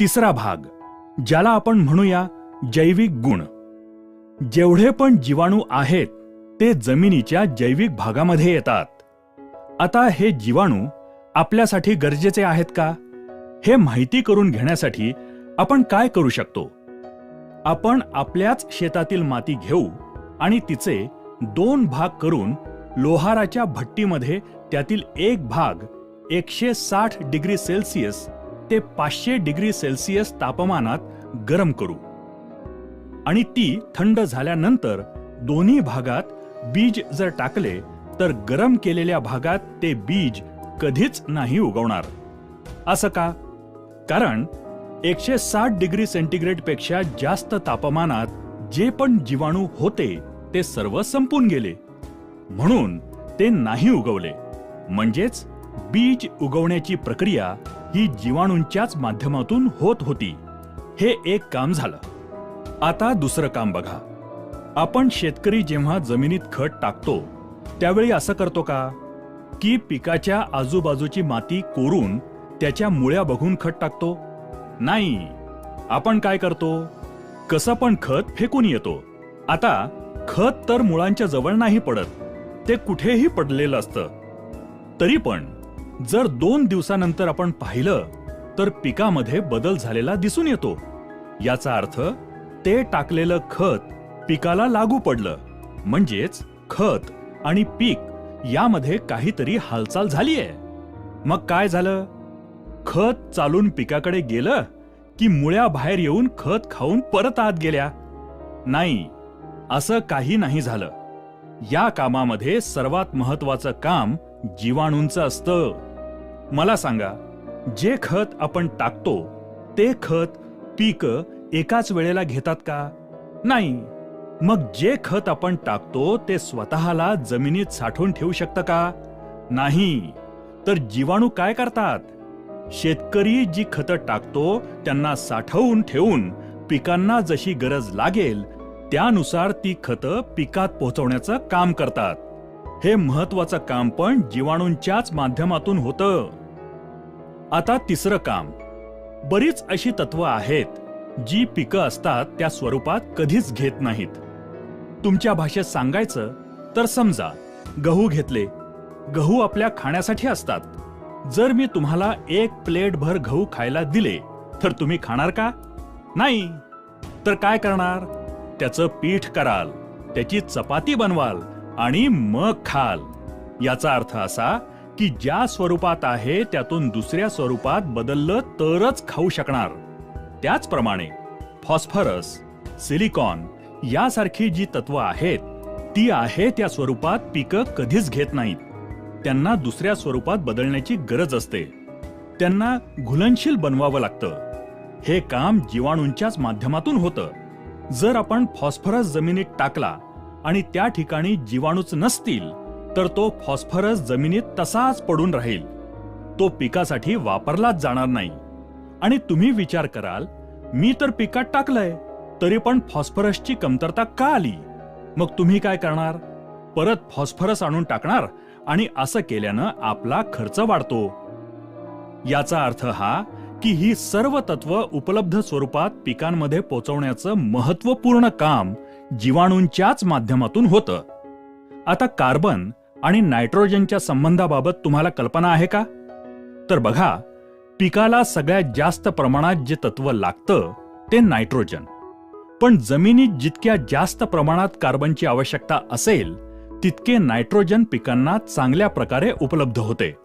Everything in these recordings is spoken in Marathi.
तिसरा भाग ज्याला आपण म्हणूया जैविक गुण. जेवढे पण जीवाणू आहेत ते जमिनीच्या जैविक भागामध्ये येतात. आता हे जीवाणू आपल्यासाठी गरजेचे आहेत का? हे माहिती करून घेण्यासाठी आपण काय करू शकतो? आपण आपल्याच शेतातील माती घेऊ आणि तिचे दोन भाग करून लोहाराच्या भट्टीमध्ये त्यातील एक भाग एकशे साठ डिग्री सेल्सिअस ते पाचशे डिग्री सेल्सिअस तापमानात गरम करू. आणि ती थंड झाल्यानंतर दोन्ही भागात बीज जर टाकले तर गरम केलेल्या भागात ते बीज कधीच नाही उगवणार. असं का? कारण एकशे साठ डिग्री सेंटीग्रेडपेक्षा जास्त तापमानात जे पण जीवाणू होते ते सर्व संपून गेले. म्हणून ते नाही उगवले. म्हणजेच बीज उगवण्याची प्रक्रिया ही जीवाणूंच्याच माध्यमातून होत होती. हे एक काम झालं. आता दुसरं काम बघा. आपण शेतकरी जेव्हा जमिनीत खत टाकतो त्यावेळी असं करतो का? की पिकाच्या आजूबाजूची माती कोरून त्याच्या मुळ्या बघून खत टाकतो? नाही. आपण काय करतो? कसं पण खत फेकून येतो. आता खत तर मुळांच्या जवळ नाही पडत. ते कुठेही पडलेलं असतं. तरी पण जर दोन दिवसानंतर आपण पाहिलं तर पिकामध्ये बदल झालेला दिसून येतो. याचा अर्थ ते टाकलेलं खत पिकाला लागू पडलं. म्हणजेच खत आणि पीक यामध्ये काहीतरी हालचाल झालीये. मग काय झालं? खत चालून पिकाकडे गेलं की मुळ्या बाहेर येऊन खत खाऊन परत आत गेल्या? नाही असं काही नाही झालं. या कामामध्ये सर्वात महत्वाचं काम जीवाणूंचं असतं. मला सांगा जे खत आपण टाकतो ते खत पीक एकाच वेळेला घेतात का? नाही. मग जे खत आपण टाकतो ते स्वतःला जमिनीत साठवून ठेवू शकतं का? नाही. तर जीवाणू काय करतात? शेतकरी जी खतं टाकतो त्यांना साठवून ठेवून पिकांना जशी गरज लागेल त्यानुसार ती खतं पिकात पोहोचवण्याचं काम करतात. हे महत्वाचं काम पण जीवाणूंच्याच माध्यमातून होतं. आता तिसरं काम. बरीच अशी तत्व आहेत जी पिकं असतात त्या स्वरूपात कधीच घेत नाहीत. तुमच्या भाषेत सांगायचं तर समजा गहू घेतले. गहू आपल्या खाण्यासाठी असतात. जर मी तुम्हाला एक प्लेट भर गहू खायला दिले तर तुम्ही खाणार का? नाही. तर काय करणार? त्याचं पीठ कराल त्याची चपाती बनवाल आणि मग खाल. याचा अर्थ असा की ज्या स्वरूपात आहे त्यातून दुसऱ्या स्वरूपात बदललं तरच खाऊ शकणार. त्याचप्रमाणे फॉस्फरस सिलिकॉन यासारखी जी तत्व आहेत ती आहे त्या स्वरूपात पिकं कधीच घेत नाहीत. त्यांना दुसऱ्या स्वरूपात बदलण्याची गरज असते. त्यांना घुलनशील बनवावं लागतं. हे काम जीवाणूंच्याच माध्यमातून होतं. जर आपण फॉस्फरस जमिनीत टाकला आणि त्या ठिकाणी जीवाणूच नसतील तर तो फॉस्फरस जमिनीत तसाच पडून राहील. तो पिकासाठी वापरलाच जाणार नाही. आणि तुम्ही विचार कराल मी तर पिकात टाकलंय तरी पण फॉस्फरसची कमतरता का आली? मग तुम्ही काय करणार? परत फॉस्फरस आणून टाकणार आणि असं केल्यानं आपला खर्च वाढतो. याचा अर्थ हा की ही सर्व तत्व उपलब्ध स्वरूपात पिकांमध्ये पोचवण्याचं महत्त्वपूर्ण काम जीवाणूंच्याच माध्यमातून होतं. आता कार्बन आणि नायट्रोजनच्या संबंधाबाबत तुम्हाला कल्पना आहे का? तर बघा पिकाला सगळ्यात जास्त प्रमाणात जे तत्व लागतं ते नायट्रोजन. पण जमिनीत जितक्या जास्त प्रमाणात कार्बनची आवश्यकता असेल तितके नायट्रोजन पिकांना चांगल्या प्रकारे उपलब्ध होते.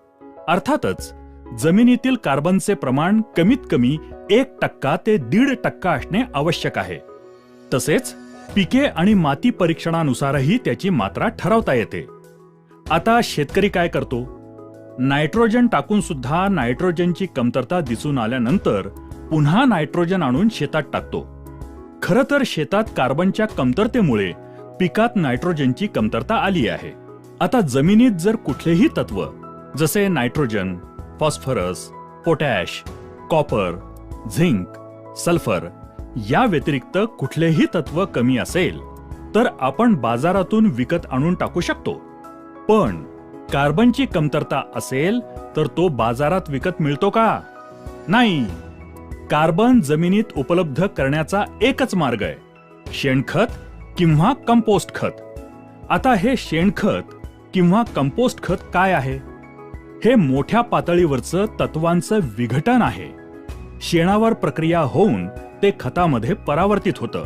अर्थातच जमिनीतील कार्बनचे प्रमाण कमीत कमी एक टक्का ते दीड टक्का असणे आवश्यक आहे. तसेच पिके आणि माती परीक्षणानुसारही त्याची मात्रा ठरवता येते. आता शेतकरी काय करतो? नायट्रोजन टाकून सुद्धा नायट्रोजनची कमतरता दिसून आल्यानंतर पुन्हा नायट्रोजन आणून शेतात टाकतो. खरं तर शेतात कार्बनच्या कमतरतेमुळे पिकात नायट्रोजनची कमतरता आली आहे. आता जमिनीत जर कुठलेही तत्व जसे nitrogen phosphorus potash copper zinc sulphur या व्यतिरिक्त कुठलेही तत्व कमी असेल तर आपण बाजारातून विकत आणून टाकू शकतो. पण कार्बनची कमतरता असेल तर तो बाजारात विकत मिळतो का? नाही. कार्बन जमिनीत उपलब्ध करण्याचा एकच मार्ग आहे. शेणखत किंवा कंपोस्ट खत. आता हे शेणखत किंवा कंपोस्ट खत काय आहे? हे मोठ्या पातळीवरचं तत्वांचं विघटन आहे. शेणावर प्रक्रिया होऊन ते खतामध्ये परावर्तित होतं.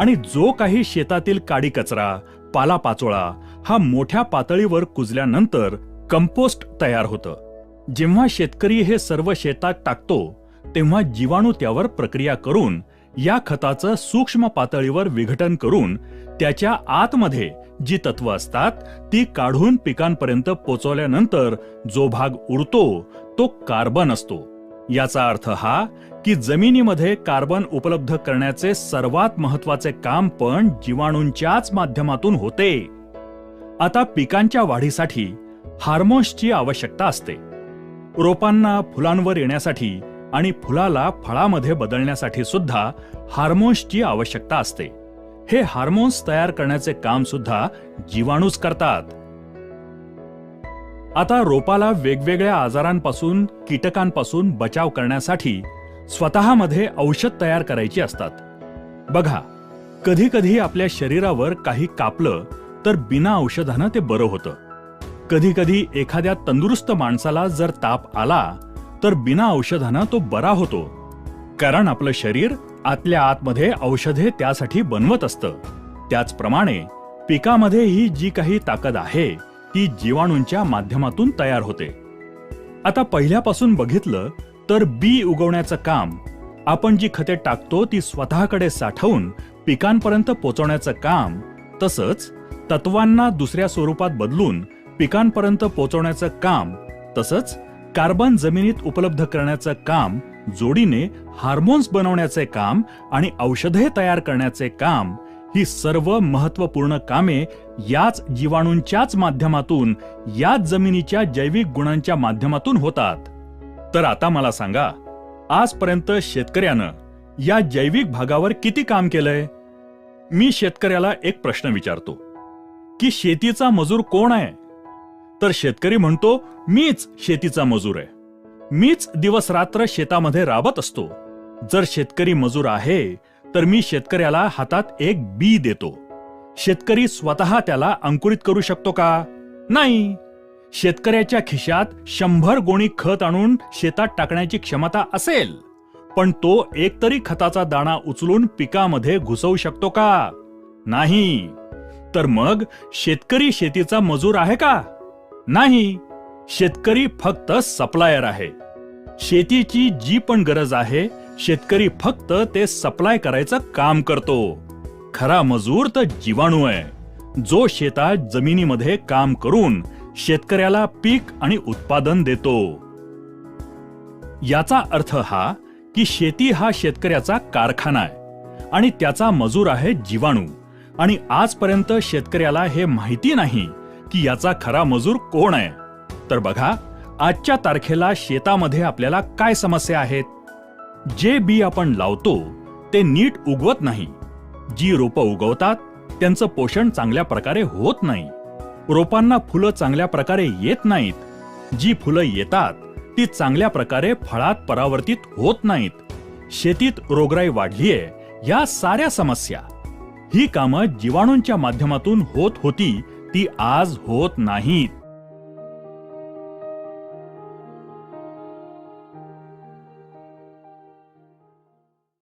आणि जो काही शेतातील काडी कचरा पालापाचोळा हा मोठ्या पातळीवर कुजल्यानंतर कंपोस्ट तयार होतं. जेव्हा शेतकरी हे सर्व शेतात टाकतो तेव्हा जीवाणू त्यावर प्रक्रिया करून या खताचं सूक्ष्म पातळीवर विघटन करून त्याच्या आतमध्ये जी तत्व असतात ती काढून पिकांपर्यंत पोचवल्यानंतर जो भाग उरतो तो कार्बन असतो. याचा अर्थ हा की जमिनीमध्ये कार्बन उपलब्ध करण्याचे सर्वात महत्त्वाचे काम पण जीवाणूंच्याच माध्यमातून होते. आता पिकांच्या वाढीसाठी हार्मोन्सची आवश्यकता असते. रोपांना फुलांवर येण्यासाठी आणि फुलाला फळामध्ये बदलण्यासाठी सुद्धा हार्मोन्सची आवश्यकता असते. हे हार्मोन्स तयार करण्याचे काम सुद्धा जीवाणूच करतात. आता रोपाला वेगवेगळ्या आजारांपासून कीटकांपासून बचाव करण्यासाठी स्वतःमध्ये औषध तयार करायची असतात. बघा कधी कधी आपल्या शरीरावर काही कापलं तर बिना औषधानं ते बरं होतं. कधी कधी एखाद्या तंदुरुस्त माणसाला जर ताप आला तर बिना औषधानं तो बरा होतो. कारण आपलं शरीर आतल्या आतमध्ये औषधे त्यासाठी बनवत असतं. त्याचप्रमाणे पिकामध्ये ही जी काही ताकद आहे ती जीवाणूंच्या माध्यमातून तयार होते. आता पहिल्यापासून बघितलं तर बी उगवण्याचं काम आपण जी खते टाकतो ती स्वतःकडे साठवून पिकांपर्यंत पोचवण्याचं काम तसंच तत्वांना दुसऱ्या स्वरूपात बदलून पिकांपर्यंत पोचवण्याचं काम तसंच कार्बन जमिनीत उपलब्ध करण्याचं काम जोडीने हार्मोन्स बनवण्याचे काम आणि औषधे तयार करण्याचे काम ही सर्व महत्त्वपूर्ण कामे याच जीवाणूंच्याच माध्यमातून याच जमिनीच्या जैविक गुणांच्या माध्यमातून होतात. तर आता मला सांगा आजपर्यंत शेतकऱ्यानं या जैविक भागावर किती काम केलंय? मी शेतकऱ्याला एक प्रश्न विचारतो की शेतीचा मजूर कोण आहे? तर शेतकरी म्हणतो मीच शेतीचा मजूर आहे. मीच दिवस रात्र शेतामध्ये राबत असतो. जर शेतकरी मजूर आहे तर मी शेतकऱ्याला हातात एक बी देतो. शेतकरी स्वतः त्याला अंकुरित करू शकतो का? नाही. शेतकऱ्याच्या खिशात शंभर गोणी खत आणून शेतात टाकण्याची क्षमता असेल पण तो एकतरी खताचा दाणा उचलून पिकामध्ये घुसवू शकतो का? नाही. तर मग शेतकरी शेतीचा मजूर आहे का? नाही. शेतकरी फक्त सप्लायर आहे. शेतीची जी पण गरज आहे शेतकरी फक्त ते सप्लाय करायचं काम करतो. खरा मजूर तर जीवाणू आहे. जो शेतात जमिनीमध्ये काम करून शेतकऱ्याला पीक आणि उत्पादन देतो. याचा अर्थ हा की शेती हा शेतकऱ्याचा कारखाना आहे आणि त्याचा मजूर आहे जीवाणू. आणि आजपर्यंत शेतकऱ्याला हे माहिती नाही की याचा खरा मजूर कोण आहे. तर बघा आजच्या तारखेला शेतामध्ये आपल्याला काय समस्या आहेत? जे बी आपण लावतो ते नीट उगवत नाही. जी रोपं उगवतात त्यांचं पोषण चांगल्या प्रकारे होत नाही. रोपांना फुलं चांगल्या प्रकारे येत नाहीत. जी फुलं येतात ती चांगल्या प्रकारे फळात परावर्तित होत नाहीत. शेतीत रोगराई वाढलीये या साऱ्या समस्या. ही कामं जीवाणूंच्या माध्यमातून होत होती ती आज होत नाहीत.